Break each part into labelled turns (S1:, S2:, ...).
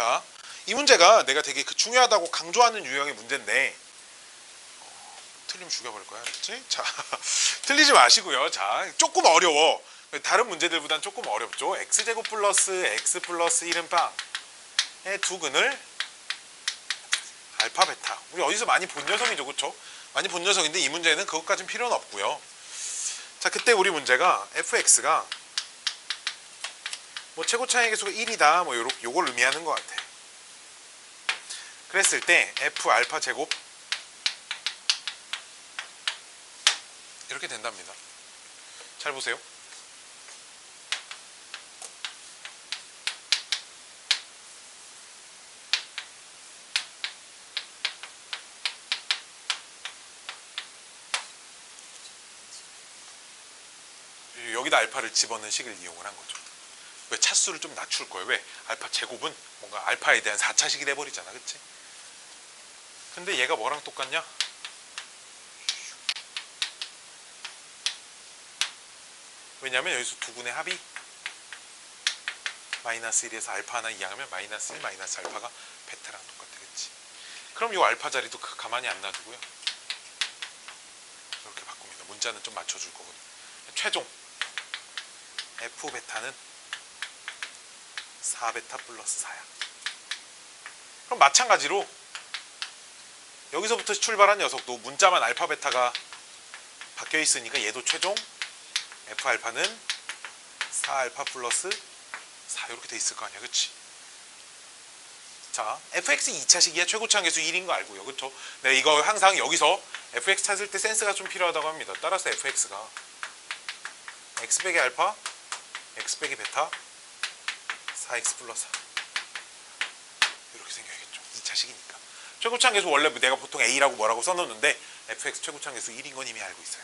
S1: 자, 이 문제가 내가 되게 그 중요하다고 강조하는 유형의 문제인데 어, 틀리면 죽여버릴 거야, 알았지? 자, 틀리지 마시고요. 자, 조금 어려워. 다른 문제들보단 조금 어렵죠. x 제곱 플러스 x 플러스 1은 빵의 두 근을 알파 베타. 우리 어디서 많이 본 녀석이죠, 그렇죠? 많이 본 녀석인데 이 문제는 그것까진 필요는 없고요. 자, 그때 우리 문제가 fx가 뭐 최고 차이 계수가 1이다. 뭐 요렇 요걸 의미하는 것 같아. 그랬을 때 f 알파 제곱 이렇게 된답니다. 잘 보세요. 여기다 알파를 집어넣은 식을 이용을 한 거죠. 왜 차수를 좀 낮출 거예요? 왜? 알파 제곱은 뭔가 알파에 대한 4차식이 돼버리잖아. 그치? 근데 얘가 뭐랑 똑같냐? 왜냐면 여기서 두 군의 합이 마이너스 1에서 알파 하나 이항하면 마이너스 1 마이너스 알파가 베타랑. 그치? 그럼 이 알파 자리도 가- 가만히 안 놔두고요. 이렇게 바꿉니다. 문자는 좀 맞춰줄 거거든요. 최종 F 베타는 4베타 플러스 4야. 그럼 마찬가지로 여기서부터 출발한 녀석도 문자만 알파 베타가 바뀌어 있으니까 얘도 최종 F 알파는 4 알파 플러스 4 이렇게 돼 있을 거 아니야. 그치? 자, fx 2차식이야. 최고차항 계수 1인 거 알고요. 그쵸? 네, 이거 항상 여기서 fx 찾을 때 센스가 좀 필요하다고 합니다. 따라서 fx가 x 빼기 알파 x 빼기 베타 4x 플러스. 4 이렇게 생겨야겠죠. 2차식이니까. 최고차항 계수 원래 내가 보통 a라고 뭐라고 써놓는데 fx 최고차항 계수 1인 건 이미 알고 있어요.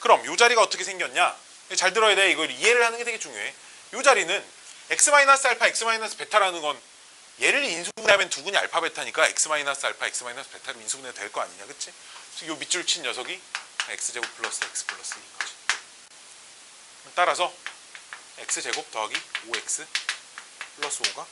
S1: 그럼 이 자리가 어떻게 생겼냐? 잘 들어야 돼. 이걸 이해를 하는 게 되게 중요해. 이 자리는 x 마이너스 알파 x 마이너스 베타라는 건 얘를 인수분해하면 두 군이 알파 베타니까 x 마이너스 알파 x 마이너스 베타로 인수분해 될거 아니냐 그치? 요 밑줄 친 녀석이 x제곱 플러스 x 플러스 1인 거지. 따라서 x제곱 더하기 5x 플러스 5가